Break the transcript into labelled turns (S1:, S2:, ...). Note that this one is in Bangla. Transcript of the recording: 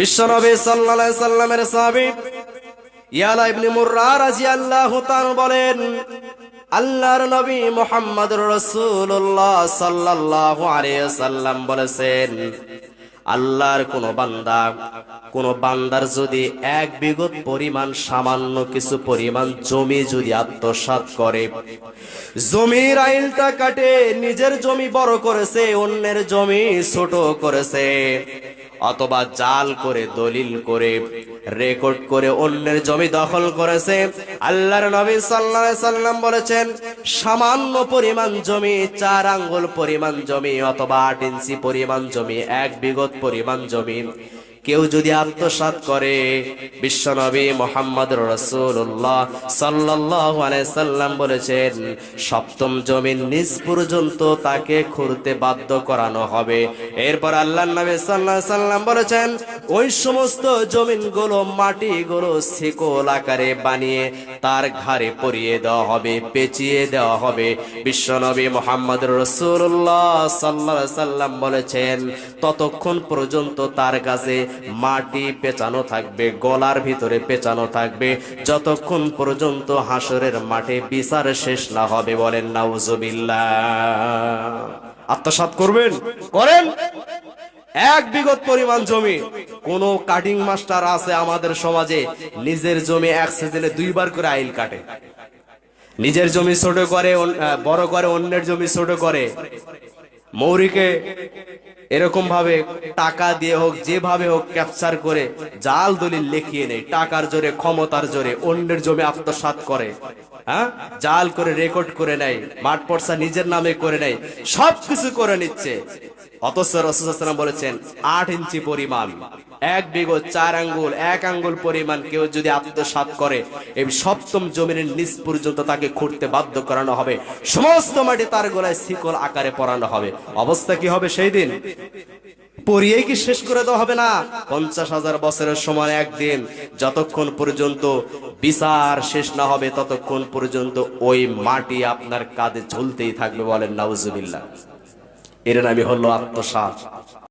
S1: বিশ্বনবী সাল্লাল্লাহু সাল্লামের সাহাবী ইয়ালা ইবনে মুররা রাদিয়াল্লাহু তাআলা বলেন, আল্লাহর নবী মুহাম্মদুর রাসূলুল্লাহ সাল্লাল্লাহু আলাইহি সাল্লাম বলেছেন, আল্লাহর কোন বান্দা, কোন বান্দার যদি এক বিগত পরিমাণ সামান্য কিছু পরিমাণ জমি যদি আত্মসাৎ করে, জমির আইলটা কাটে, নিজের জমি বড় করেছে, অন্যের জমি ছোট করেছে অথবা জাল করে, দলিল করে রেকর্ড করে অন্যের জমি দখল করেছে। আল্লাহর নবী সাল্লাল্লাহু আলাইহি সাল্লাম বলেছেন, সামান্য পরিমাণ জমি, চার আঙ্গুল পরিমাণ জমি অথবা আট ইঞ্চি পরিমাণ জমি, এক বিগত পরিমাণ জমি কেউ যদি আত্মসাৎ করে, বিশ্বনবী মোহাম্মদ রসুল্লাহ সাল্লাহ সাল্লাম বলেছেন, সপ্তম জমিন নিজ পর্যন্ত তাকে খুঁড়তে বাধ্য করানো হবে। এরপর আল্লাহ নবী সাল্লাহ সাল্লাম বলেছেন, ওই সমস্ত জমিনগুলো মাটিগুলো শিকল আকারে বানিয়ে তার ঘাড়ে পরিয়ে দেওয়া হবে, পেঁচিয়ে দেওয়া হবে। বিশ্বনবী মোহাম্মদ রসুল্লাহ সাল্লাহ সাল্লাম বলেছেন, ততক্ষণ পর্যন্ত তার কাছে মাটি পেঁচানো থাকবে, গলার ভিতরে পেঁচানো থাকবে। যতক্ষণ পর্যন্ত হাসরের মাঠে বিচার শেষ না হবে বলেন, নাউজুবিল্লাহ। আত্মসাৎ করবেন? করেন? এক বিগত পরিমাণ জমি, কোন কাটিং মাস্টার আছে আমাদের সমাজে, নিজের জমি এক সিজনে দুইবার করে আইল কাটে। নিজের জমি ছোট করে বড় করে, অন্যের জমি ছোট করে। মৌরিকে এরকম ভাবে টাকা দিয়ে হোক, যেভাবে হোক ক্যাপচার করে, জাল দলিল লিখিয়ে নেয়, টাকার জোরে, ক্ষমতার জোরে, অন্যের জমি আত্মসাত করে হ্যাঁ? জাল করে রেকর্ড করে নেয়, মাঠ পর্সা নিজের নামে করে নেয়, সবকিছু করে নিচ্ছে। অথচ রসুলাম বলেছেন, আট ইঞ্চি পরিমাণ। এক বিগত চার আঙ্গুল, এক আঙ্গুল পরিমাণ কেউ যদি আত্মসাৎ করে, এই সপ্তম জমিনের নিচ পর্যন্ত তাকে খুঁড়তে বাধ্য করানো হবে। সমস্ত মাটি তার গলায় শিকল আকারে পরানো হবে। অবস্থা কি হবে সেই দিন? কি শেষ করে দেওয়া হবে না? পঞ্চাশ হাজার বছরের সময় একদিন, যতক্ষণ পর্যন্ত বিচার শেষ না হবে, ততক্ষণ পর্যন্ত ওই মাটি আপনার কাঁধে ঝুলতেই থাকবে বলেন, নাউজুবিল্লাহ। এর নামই হলো আত্মসাৎ।